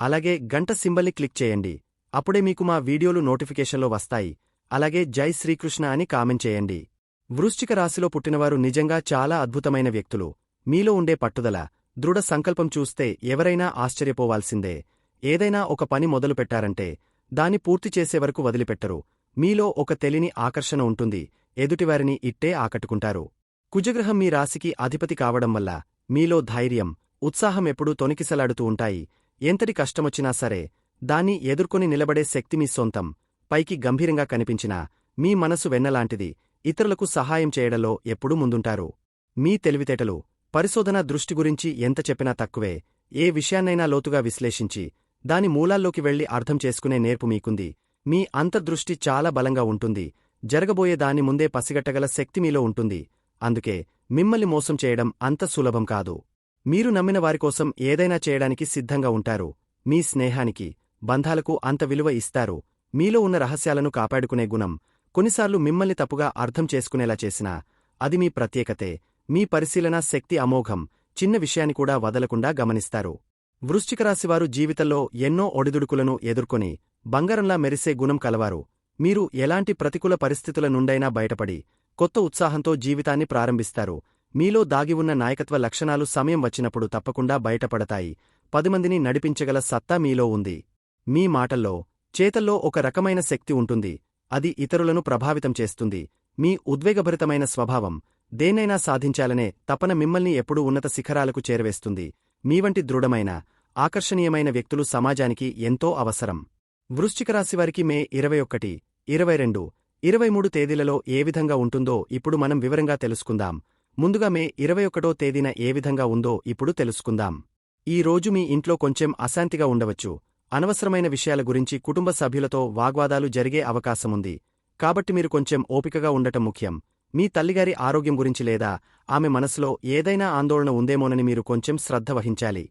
అలాగే గంట సింబల్ని క్లిక్ చేయండి. అప్పుడే మీకు మా వీడియోలు నోటిఫికేషన్లో వస్తాయి. అలాగే జై శ్రీకృష్ణ అని కామెంట్ చేయండి. వృశ్చిక రాశిలో పుట్టినవారు నిజంగా చాలా అద్భుతమైన వ్యక్తులు. మీలో ఉండే పట్టుదల దృఢ సంకల్పం చూస్తే ఎవరైనా ఆశ్చర్యపోవాల్సిందే. ఏదైనా ఒక పని మొదలుపెట్టారంటే దాన్ని పూర్తి చేసేవరకు వదిలిపెట్టరు. మీలో ఒక తెలిని ఆకర్షణ ఉంటుంది. ఎదుటివారిని ఇట్టే ఆకట్టుకుంటారు. కుజగ్రహం మీ రాశికి అధిపతి కావడం వల్ల మీలో ధైర్యం ఉత్సాహం ఎప్పుడూ తొనికిసలాడుతూ ఉంటాయి. ఎంతటి కష్టమొచ్చినా సరే దాన్ని ఎదుర్కొని నిలబడే శక్తి మీ సొంతం. పైకి గంభీరంగా కనిపించినా మీ మనసు వెన్నలాంటిది. ఇతరులకు సహాయం చేయడంలో ఎప్పుడూ ముందుంటారు. మీ తెలివితేటలు పరిశోధన దృష్టి గురించి ఎంత చెప్పినా తక్కువే. ఏ విషయాన్నైనా లోతుగా విశ్లేషించి దాని మూలాల్లోకి వెళ్ళి అర్థం చేసుకునే నేర్పు మీకుంది. మీ అంతర్దృష్టి చాలా బలంగా ఉంటుంది. జరగబోయే దాని ముందే పసిగట్టగల శక్తి మీలో ఉంటుంది. అందుకే మిమ్మల్ని మోసం చేయడం అంత సులభం కాదు. మీరు నమ్మిన వారికోసం ఏదైనా చేయడానికి సిద్ధంగా ఉంటారు. మీ స్నేహానికి బంధాలకు అంత విలువ ఇస్తారు. మీలో ఉన్న రహస్యాలను కాపాడుకునే గుణం కొన్నిసార్లు మిమ్మల్ని తప్పుగా అర్థం చేసుకునేలా చేసినా అది మీ ప్రత్యేకతే. మీ పరిశీలన శక్తి అమోఘం చిన్న విషయాన్ని కూడా వదలకుండా గమనిస్తారు. వృశ్చికరాశివారు జీవితంలో ఎన్నో ఒడిదుడుకులను ఎదుర్కొని బంగారంలా మెరిసే గుణం కలవారు. మీరు ఎలాంటి ప్రతికూల పరిస్థితుల నుండైనా బయటపడి కొత్త ఉత్సాహంతో జీవితాన్ని ప్రారంభిస్తారు. మీలో దాగి ఉన్న నాయకత్వ లక్షణాలు సమయం వచ్చినప్పుడు తప్పకుండా బయటపడతాయి. పదిమందిని నడిపించగల సత్తా మీలో ఉంది. మీ మాటల్లో చేతల్లో ఒక రకమైన శక్తి ఉంటుంది. అది ఇతరులను ప్రభావితం చేస్తుంది. మీ ఉద్వేగభరితమైన స్వభావం దేన్నైనా సాధించాలనే తపన మిమ్మల్ని ఎప్పుడూ ఉన్నత శిఖరాలకు చేరవేస్తుంది. మీవంటి దృఢమైన ఆకర్షణీయమైన వ్యక్తులు సమాజానికి ఎంతో అవసరం. వృశ్చికరాశివారికి మే ఇరవై ఒకటి ఇరవై రెండు ఇరవై మూడు తేదీలలో ఏ విధంగా ఉంటుందో ఇప్పుడు మనం వివరంగా తెలుసుకుందాం. ముందుగా మే ఇరవై ఒకటో తేదీన ఏ విధంగా ఉందో ఇప్పుడు తెలుసుకుందాం. ఈ రోజు మీ ఇంట్లో కొంచెం అశాంతిగా ఉండవచ్చు. అనవసరమైన విషయాల గురించి కుటుంబ సభ్యులతో వాగ్వాదాలు జరిగే అవకాశముంది. కాబట్టి మీరు కొంచెం ఓపికగా ఉండటం ముఖ్యం. మీ తల్లిగారి ఆరోగ్యం గురించి లేదా ఆమె మనసులో ఏదైనా ఆందోళన ఉందేమోనని మీరు కొంచెం శ్రద్ధ వహించాలి.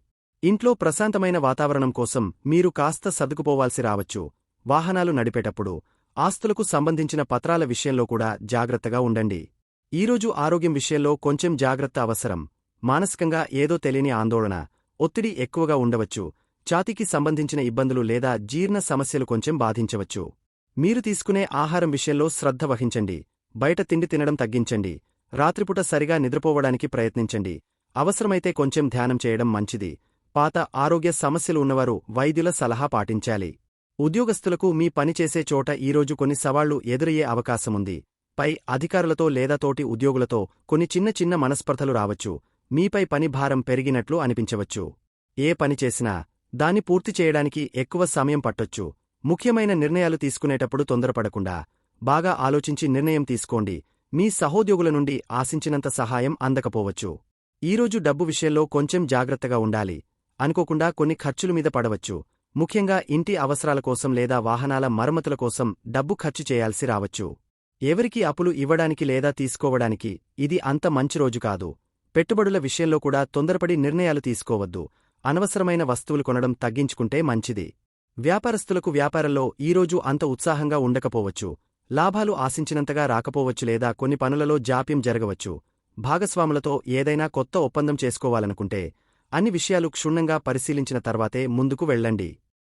ఇంట్లో ప్రశాంతమైన వాతావరణం కోసం మీరు కాస్త సర్దుకుపోవాల్సి రావచ్చు. వాహనాలు నడిపేటప్పుడు ఆస్తులకు సంబంధించిన పత్రాల విషయంలో కూడా జాగ్రత్తగా ఉండండి. ఈరోజు ఆరోగ్యం విషయంలో కొంచెం జాగ్రత్త అవసరం. మానసికంగా ఏదో తెలియని ఆందోళన ఒత్తిడి ఎక్కువగా ఉండవచ్చు. ఛాతీకి సంబంధించిన ఇబ్బందులు లేదా జీర్ణ సమస్యలు కొంచెం బాధించవచ్చు. మీరు తీసుకునే ఆహారం విషయంలో శ్రద్ధ వహించండి. బయట తిండి తినడం తగ్గించండి. రాత్రిపూట సరిగా నిద్రపోవడానికి ప్రయత్నించండి. అవసరమైతే కొంచెం ధ్యానం చేయడం మంచిది. పాత ఆరోగ్య సమస్యలు ఉన్నవారు వైద్యుల సలహా పాటించాలి. ఉద్యోగస్తులకు మీ పనిచేసే చోట ఈరోజు కొన్ని సవాళ్ళు ఎదురయ్యే అవకాశముంది. పై అధికారులతో లేదా తోటి ఉద్యోగులతో కొన్ని చిన్న చిన్న మనస్పర్ధలు రావచ్చు. మీపై పని భారం పెరిగినట్లు అనిపించవచ్చు. ఏ పని చేసినా దాన్ని పూర్తి చేయడానికి ఎక్కువ సమయం పట్టొచ్చు. ముఖ్యమైన నిర్ణయాలు తీసుకునేటప్పుడు తొందరపడకుండా బాగా ఆలోచించి నిర్ణయం తీసుకోండి. మీ సహోద్యోగుల నుండి ఆశించినంత సహాయం అందకపోవచ్చు. ఈరోజు డబ్బు విషయంలో కొంచెం జాగ్రత్తగా ఉండాలి. అనుకోకుండా కొన్ని ఖర్చుల మీద పడవచ్చు. ముఖ్యంగా ఇంటి అవసరాల కోసం లేదా వాహనాల మరమ్మతుల కోసం డబ్బు ఖర్చు చేయాల్సి రావచ్చు. ఎవరికి అప్పులు ఇవ్వడానికి లేదా తీసుకోవడానికి ఇది అంత మంచి రోజు కాదు. పెట్టుబడుల విషయంలో కూడా తొందరపడి నిర్ణయాలు తీసుకోవద్దు. అనవసరమైన వస్తువులు కొనడం తగ్గించుకుంటే మంచిది. వ్యాపారస్తులకు వ్యాపారంలో ఈరోజు అంత ఉత్సాహంగా ఉండకపోవచ్చు. లాభాలు ఆశించినంతగా రాకపోవచ్చు లేదా కొన్ని పనులలో జాప్యం జరగవచ్చు. భాగస్వాములతో ఏదైనా కొత్త ఒప్పందం చేసుకోవాలనుకుంటే అన్ని విషయాలు క్షుణ్ణంగా పరిశీలించిన తర్వాతే ముందుకు వెళ్ళండి.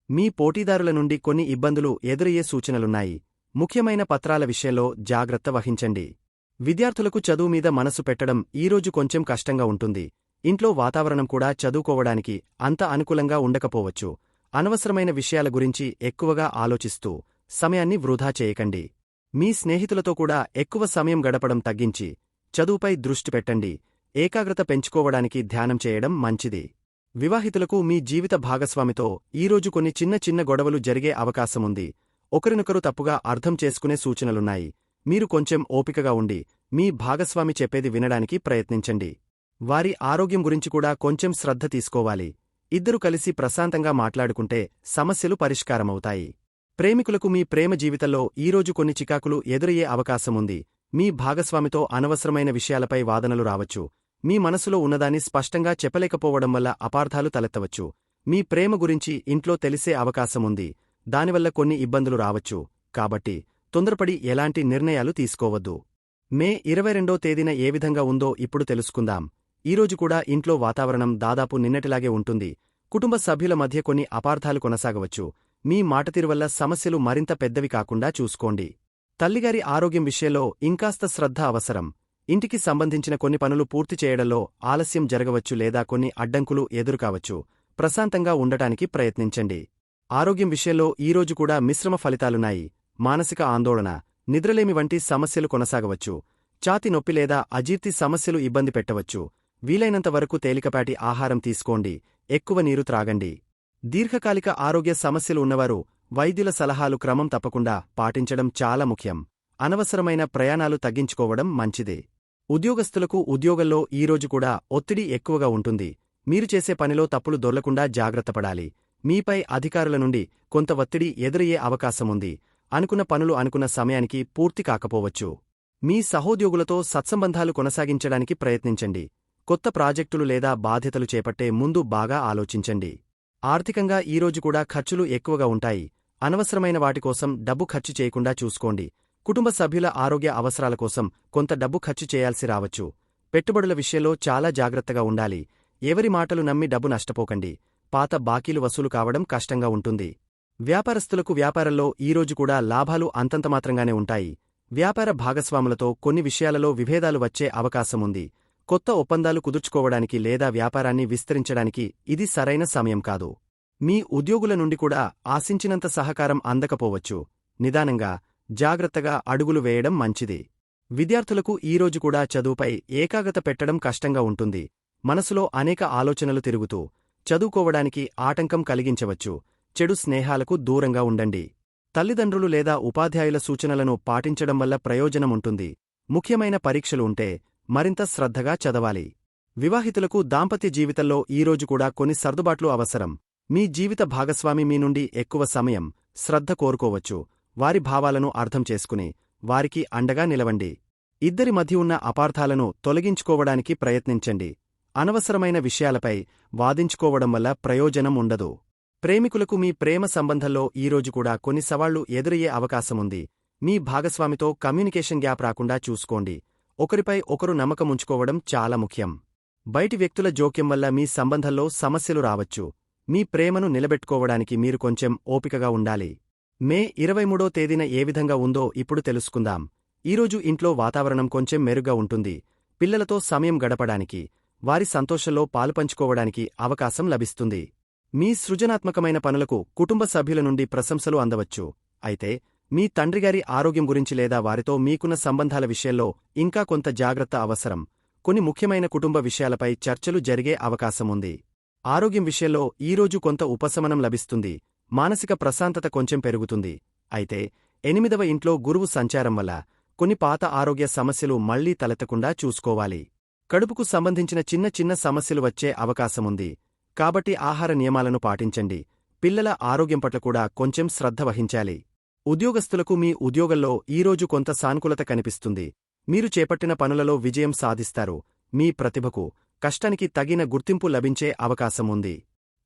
మీ పోటీదారుల నుండి కొన్ని ఇబ్బందులు ఎదురయ్యే సూచనలున్నాయి. ముఖ్యమైన పత్రాల విషయంలో జాగ్రత్త వహించండి. విద్యార్థులకు చదువు మీద మనసు పెట్టడం ఈరోజు కొంచెం కష్టంగా ఉంటుంది. ఇంట్లో వాతావరణం కూడా చదువుకోవడానికి అంత అనుకూలంగా ఉండకపోవచ్చు. అనవసరమైన విషయాల గురించి ఎక్కువగా ఆలోచిస్తూ సమయాన్ని వృధా చేయకండి. మీ స్నేహితులతో కూడా ఎక్కువ సమయం గడపడం తగ్గించి చదువుపై దృష్టి పెట్టండి. ఏకాగ్రత పెంచుకోవడానికి ధ్యానం చేయడం మంచిది. వివాహితులకు మీ జీవిత భాగస్వామితో ఈరోజు కొన్ని చిన్న చిన్న గొడవలు జరిగే అవకాశముంది. ఒకరినొకరు తప్పుగా అర్థం చేసుకునే సూచనలున్నాయి. మీరు కొంచెం ఓపికగా ఉండి మీ భాగస్వామి చెప్పేది వినడానికి ప్రయత్నించండి. వారి ఆరోగ్యం గురించి కూడా కొంచెం శ్రద్ధ తీసుకోవాలి. ఇద్దరు కలిసి ప్రశాంతంగా మాట్లాడుకుంటే సమస్యలు పరిష్కారమవుతాయి. ప్రేమికులకు మీ ప్రేమ జీవితంలో ఈరోజు కొన్ని చికాకులు ఎదురయ్యే అవకాశముంది మీ భాగస్వామితో అనవసరమైన విషయాలపై వాదనలు రావచ్చు. మీ మనసులో ఉన్నదాన్ని స్పష్టంగా చెప్పలేకపోవడం వల్ల అపార్థాలు తలెత్తవచ్చు. మీ ప్రేమ గురించి ఇంట్లో తెలిసే అవకాశముంది దానివల్ల కొన్ని ఇబ్బందులు రావచ్చు. కాబట్టి తొందరపడి ఎలాంటి నిర్ణయాలు తీసుకోవద్దు. మే ఇరవై రెండో తేదీన ఏ విధంగా ఉందో ఇప్పుడు తెలుసుకుందాం. ఈరోజు కూడా ఇంట్లో వాతావరణం దాదాపు నిన్నటిలాగే ఉంటుంది. కుటుంబ సభ్యుల మధ్య కొన్ని అపార్థాలు కొనసాగవచ్చు. మీ మాటతీరు వల్ల సమస్యలు మరింత పెద్దవి కాకుండా చూసుకోండి. తల్లిగారి ఆరోగ్యం విషయంలో ఇంకాస్త శ్రద్ధ అవసరం. ఇంటికి సంబంధించిన కొన్ని పనులు పూర్తి చేయడంలో ఆలస్యం జరగవచ్చు లేదా కొన్ని అడ్డంకులు ఎదురుకావచ్చు. ప్రశాంతంగా ఉండటానికి ప్రయత్నించండి. ఆరోగ్యం విషయంలో ఈరోజు కూడా మిశ్రమ ఫలితాలున్నాయి. మానసిక ఆందోళన నిద్రలేమి వంటి సమస్యలు కొనసాగవచ్చు. ఛాతి నొప్పి లేదా అజీర్తి సమస్యలు ఇబ్బంది పెట్టవచ్చు. వీలైనంత వరకు తేలికపాటి ఆహారం తీసుకోండి. ఎక్కువ నీరు త్రాగండి. దీర్ఘకాలిక ఆరోగ్య సమస్యలు ఉన్నవారు వైద్యుల సలహాలు క్రమం తప్పకుండా పాటించడం చాలా ముఖ్యం. అనవసరమైన ప్రయాణాలు తగ్గించుకోవడం మంచిదే. ఉద్యోగస్తులకు ఉద్యోగంలో ఈరోజు కూడా ఒత్తిడి ఎక్కువగా ఉంటుంది. మీరు చేసే పనిలో తప్పులు దొర్లకుండా జాగ్రత్తపడాలి మీపై అధికారుల నుండి కొంత ఒత్తిడి ఎదురయ్యే అవకాశముంది. అనుకున్న పనులు అనుకున్న సమయానికి పూర్తి కాకపోవచ్చు. మీ సహోద్యోగులతో సత్సంబంధాలు కొనసాగించడానికి ప్రయత్నించండి. కొత్త ప్రాజెక్టులు లేదా బాధ్యతలు చేపట్టే ముందు బాగా ఆలోచించండి. ఆర్థికంగా ఈరోజు కూడా ఖర్చులు ఎక్కువగా ఉంటాయి. అనవసరమైన వాటికోసం డబ్బు ఖర్చు చేయకుండా చూసుకోండి. కుటుంబ సభ్యుల ఆరోగ్య అవసరాల కోసం కొంత డబ్బు ఖర్చు చేయాల్సి రావచ్చు. పెట్టుబడుల విషయంలో చాలా జాగ్రత్తగా ఉండాలి. ఎవరి మాటలు నమ్మి డబ్బు నష్టపోకండి. పాత బాకీలు వసూలు కావడం కష్టంగా ఉంటుంది. వ్యాపారస్తులకు వ్యాపారంలో ఈరోజు కూడా లాభాలు అంతంతమాత్రంగానే ఉంటాయి. వ్యాపార భాగస్వాములతో కొన్ని విషయాలలో విభేదాలు వచ్చే అవకాశముంది కొత్త ఒప్పందాలు కుదుర్చుకోవడానికి లేదా వ్యాపారాన్ని విస్తరించడానికి ఇది సరైన సమయం కాదు. మీ ఉద్యోగుల నుండి కూడా ఆశించినంత సహకారం అందకపోవచ్చు. నిదానంగా జాగ్రత్తగా అడుగులు వేయడం మంచిది. విద్యార్థులకు ఈరోజు కూడా చదువుపై ఏకాగ్రత పెట్టడం కష్టంగా ఉంటుంది. మనసులో అనేక ఆలోచనలు తిరుగుతూ చదువుకోవడానికి ఆటంకం కలిగించవచ్చు. చెడు స్నేహాలకు దూరంగా ఉండండి. తల్లిదండ్రులు లేదా ఉపాధ్యాయుల సూచనలను పాటించడం వల్ల ప్రయోజనముంటుంది ముఖ్యమైన పరీక్షలు ఉంటే మరింత శ్రద్ధగా చదవాలి. వివాహితులకు దాంపత్య జీవితంలో ఈరోజు కూడా కొన్ని సర్దుబాట్లు అవసరం. మీ జీవిత భాగస్వామి మీ నుండి ఎక్కువ సమయం శ్రద్ధ కోరుకోవచ్చు. వారి భావాలను అర్థం చేసుకుని వారికి అండగా నిలవండి. ఇద్దరి మధ్య ఉన్న అపార్థాలను తొలగించుకోవడానికి ప్రయత్నించండి. అనవసరమైన విషయాలపై వాదించుకోవడం వల్ల ప్రయోజనం ఉండదు. ప్రేమికులకు మీ ప్రేమ సంబంధంలో ఈరోజు కూడా కొన్ని సవాళ్ళు ఎదురయ్యే అవకాశముంది మీ భాగస్వామితో కమ్యూనికేషన్ గ్యాప్ రాకుండా చూసుకోండి. ఒకరిపై ఒకరు నమ్మకముంచుకోవడం చాలా ముఖ్యం. బయటి వ్యక్తుల జోక్యం వల్ల మీ సంబంధంలో సమస్యలు రావచ్చు. మీ ప్రేమను నిలబెట్టుకోవడానికి మీరు కొంచెం ఓపికగా ఉండాలి. మే ఇరవై మూడో తేదీన ఏ విధంగా ఉందో ఇప్పుడు తెలుసుకుందాం. ఈరోజు ఇంట్లో వాతావరణం కొంచెం మెరుగ్గా ఉంటుంది. పిల్లలతో సమయం గడపడానికి వారి సంతోషంలో పాలుపంచుకోవడానికి అవకాశం లభిస్తుంది. మీ సృజనాత్మకమైన పనులకు కుటుంబ సభ్యుల నుండి ప్రశంసలు అందవచ్చు. అయితే మీ తండ్రిగారి ఆరోగ్యం గురించి లేదా వారితో మీకున్న సంబంధాల విషయంలో ఇంకా కొంత జాగ్రత్త అవసరం. కొన్ని ముఖ్యమైన కుటుంబ విషయాలపై చర్చలు జరిగే అవకాశముంది ఆరోగ్యం విషయంలో ఈరోజు కొంత ఉపశమనం లభిస్తుంది. మానసిక ప్రశాంతత కొంచెం పెరుగుతుంది. అయితే ఎనిమిదవ ఇంట్లో గురువు సంచారం వల్ల కొన్ని పాత ఆరోగ్య సమస్యలు మళ్ళీ తలెత్తకుండా చూసుకోవాలి. కడుపుకు సంబంధించిన చిన్న చిన్న సమస్యలు వచ్చే అవకాశముంది. కాబట్టి ఆహార నియమాలను పాటించండి. పిల్లల ఆరోగ్యం పట్ల కూడా కొంచెం శ్రద్ధ వహించాలి. ఉద్యోగస్తులకు మీ ఉద్యోగంలో ఈరోజు కొంత సానుకూలత కనిపిస్తుంది. మీరు చేపట్టిన పనులలో విజయం సాధిస్తారు. మీ ప్రతిభకు కష్టానికి తగిన గుర్తింపు లభించే అవకాశముంది.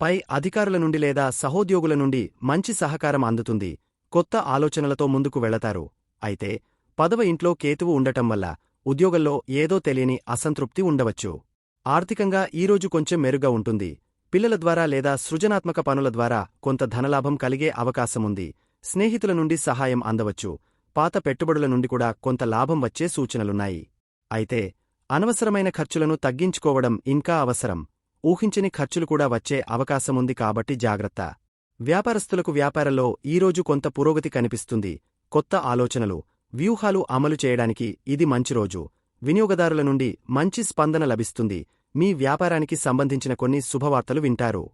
పై అధికారుల నుండి లేదా సహోద్యోగుల నుండి మంచి సహకారం అందుతుంది. కొత్త ఆలోచనలతో ముందుకు వెళతారు. అయితే పదవ ఇంట్లో కేతువు ఉండటం వల్ల ఉద్యోగంలో ఏదో తెలియని అసంతృప్తి ఉండవచ్చు. ఆర్థికంగా ఈరోజు కొంచెం మెరుగ్గా ఉంటుంది. పిల్లల ద్వారా లేదా సృజనాత్మక పనుల ద్వారా కొంత ధనలాభం కలిగే అవకాశముంది స్నేహితుల నుండి సహాయం అందవచ్చు. పాత పెట్టుబడుల నుండి కూడా కొంత లాభం వచ్చే సూచనలున్నాయి. అయితే అనవసరమైన ఖర్చులను తగ్గించుకోవడం ఇంకా అవసరం. ఊహించని ఖర్చులు కూడా వచ్చే అవకాశముంది కాబట్టి జాగ్రత్త. వ్యాపారస్తులకు వ్యాపారంలో ఈరోజు కొంత పురోగతి కనిపిస్తుంది. కొత్త ఆలోచనలు వ్యూహాలు అమలు చేయడానికి ఇది మంచి రోజు. వినియోగదారుల నుండి మంచి స్పందన లభిస్తుంది. మీ వ్యాపారానికి సంబంధించిన కొన్ని శుభవార్తలు వింటారు.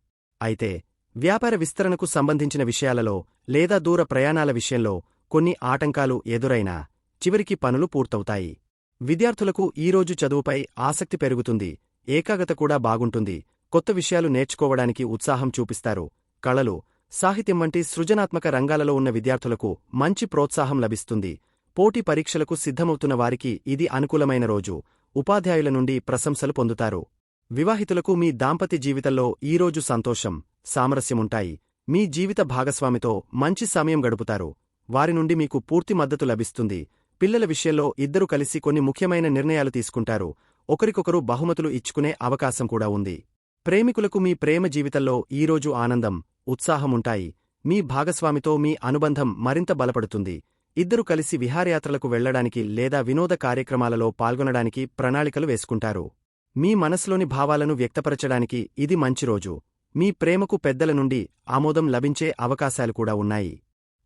అయితే వ్యాపార విస్తరణకు సంబంధించిన విషయాలలో లేదా దూర ప్రయాణాల విషయంలో కొన్ని ఆటంకాలు ఎదురైనా చివరికి పనులు పూర్తవుతాయి. విద్యార్థులకు ఈరోజు చదువుపై ఆసక్తి పెరుగుతుంది. ఏకాగ్రత కూడా బాగుంటుంది. కొత్త విషయాలు నేర్చుకోవడానికి ఉత్సాహం చూపిస్తారు. కళలు సాహిత్యం వంటి సృజనాత్మక రంగాలలో ఉన్న విద్యార్థులకు మంచి ప్రోత్సాహం లభిస్తుంది. పోటీ పరీక్షలకు సిద్ధమవుతున్న వారికి ఇది అనుకూలమైన రోజు. ఉపాధ్యాయుల నుండి ప్రశంసలు పొందుతారు. వివాహితులకు మీ దాంపత్య జీవితంలో ఈరోజు సంతోషం సామరస్యముంటాయి. మీ జీవిత భాగస్వామితో మంచి సమయం గడుపుతారు. వారి నుండి మీకు పూర్తి మద్దతు లభిస్తుంది. పిల్లల విషయంలో ఇద్దరు కలిసి కొన్ని ముఖ్యమైన నిర్ణయాలు తీసుకుంటారు. ఒకరికొకరు బహుమతులు ఇచ్చుకునే అవకాశం కూడా ఉంది. ప్రేమికులకు మీ ప్రేమ జీవితంలో ఈరోజు ఆనందం ఉత్సాహముంటాయి. మీ భాగస్వామితో మీ అనుబంధం మరింత బలపడుతుంది. ఇద్దరు కలిసి విహారయాత్రలకు వెళ్ళడానికి లేదా వినోద కార్యక్రమాలలో పాల్గొనడానికి ప్రణాళికలు వేసుకుంటారు. మీ మనసులోని భావాలను వ్యక్తపరచడానికి ఇది మంచి రోజు. మీ ప్రేమకు పెద్దల నుండి ఆమోదం లభించే అవకాశాలు కూడా ఉన్నాయి.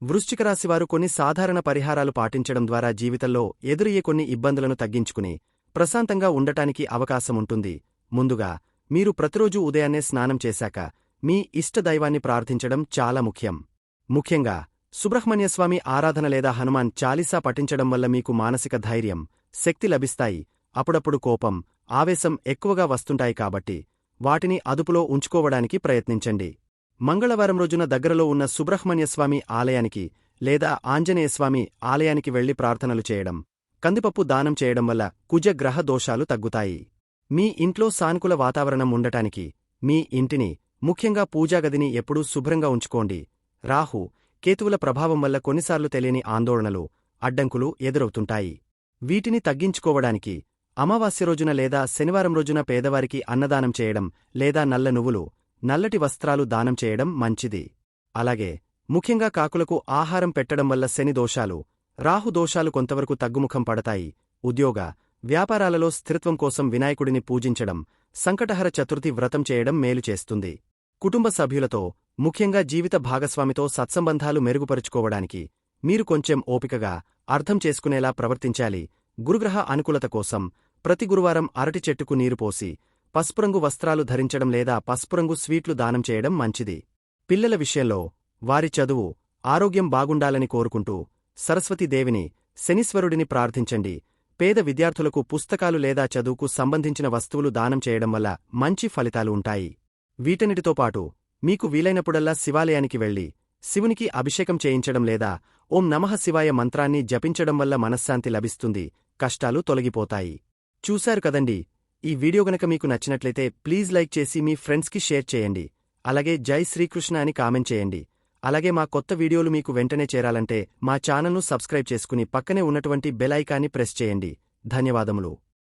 వృశ్చికరాశివారు కొన్ని సాధారణ పరిహారాలు పాటించడం ద్వారా జీవితంలో ఎదురయ్యే కొన్ని ఇబ్బందులను తగ్గించుకుని ప్రశాంతంగా ఉండటానికి అవకాశముంటుంది ముందుగా మీరు ప్రతిరోజూ ఉదయాన్నే స్నానం చేశాక మీ ఇష్టదైవాన్ని ప్రార్థించడం చాలా ముఖ్యం. ముఖ్యంగా సుబ్రహ్మణ్యస్వామి ఆరాధన లేదా హనుమాన్ చాలీసా పఠించడం వల్ల మీకు మానసిక ధైర్యం శక్తి లభిస్తాయి. అప్పుడప్పుడు కోపం ఆవేశం ఎక్కువగా వస్తుంటాయి కాబట్టి వాటిని అదుపులో ఉంచుకోవడానికి ప్రయత్నించండి. మంగళవారం రోజున దగ్గరలో ఉన్న సుబ్రహ్మణ్యస్వామి ఆలయానికి లేదా ఆంజనేయస్వామి ఆలయానికి వెళ్ళి ప్రార్థనలు చేయడం కందిపప్పు దానం చేయడం వల్ల కుజగ్రహ దోషాలు తగ్గుతాయి. మీ ఇంట్లో సానుకూల వాతావరణం ఉండటానికి మీ ఇంటిని ముఖ్యంగా పూజాగదిని ఎప్పుడూ శుభ్రంగా ఉంచుకోండి. రాహు కేతువుల ప్రభావం వల్ల కొన్నిసార్లు తెలియని ఆందోళనలు అడ్డంకులు ఎదురవుతుంటాయి. వీటిని తగ్గించుకోవడానికి అమావాస్య రోజున లేదా శనివారం రోజున పేదవారికి అన్నదానం చేయడం లేదా నల్ల నువ్వులు నల్లటి వస్త్రాలు దానం చేయడం మంచిది. అలాగే ముఖ్యంగా కాకులకు ఆహారం పెట్టడం వల్ల శని దోషాలు రాహు దోషాలు కొంతవరకు తగ్గుముఖం పడతాయి. ఉద్యోగ వ్యాపారాలలో స్థిరత్వం కోసం వినాయకుడిని పూజించడం సంకటహర చతుర్థి వ్రతం చేయడం మేలు చేస్తుంది. కుటుంబ సభ్యులతో ముఖ్యంగా జీవిత భాగస్వామితో సత్సంబంధాలు మెరుగుపరుచుకోవడానికి మీరు కొంచెం ఓపికగా అర్థం చేసుకునేలా ప్రవర్తించాలి. గురుగ్రహ అనుకూలత కోసం ప్రతి గురువారం అరటి చెట్టుకు నీరు పోసి పసుపురంగు వస్త్రాలు ధరించడం లేదా పసుపురంగు స్వీట్లు దానం చేయడం మంచిది. పిల్లల విషయంలో వారి చదువు ఆరోగ్యం బాగుండాలని కోరుకుంటూ సరస్వతీదేవిని శనీశ్వరుడిని ప్రార్థించండి. పేద విద్యార్థులకు పుస్తకాలు లేదా చదువుకు సంబంధించిన వస్తువులు దానం చేయడం వల్ల మంచి ఫలితాలు ఉంటాయి. వీటన్నిటితో పాటు మీకు వీలైనప్పుడల్లా శివాలయానికి వెళ్ళి శివునికి అభిషేకం చేయించడం లేదా ఓం నమః శివాయ మంత్రాన్ని జపించడం వల్ల మనశ్శాంతి లభిస్తుంది కష్టాలు తొలగిపోతాయి. చూశారు కదండి? ఈ వీడియో గనక మీకు నచ్చినట్లయితే ప్లీజ్ లైక్ చేసి మీ ఫ్రెండ్స్కి షేర్ చేయండి. అలాగే జై శ్రీకృష్ణ అని కామెంట్ చేయండి. అలాగే మా కొత్త వీడియోలు మీకు వెంటనే చేరాలంటే మా ఛానల్ను సబ్స్క్రైబ్ చేసుకుని పక్కనే ఉన్నటువంటి బెల్ ఐకాన్ని ప్రెస్ చేయండి. ధన్యవాదములు.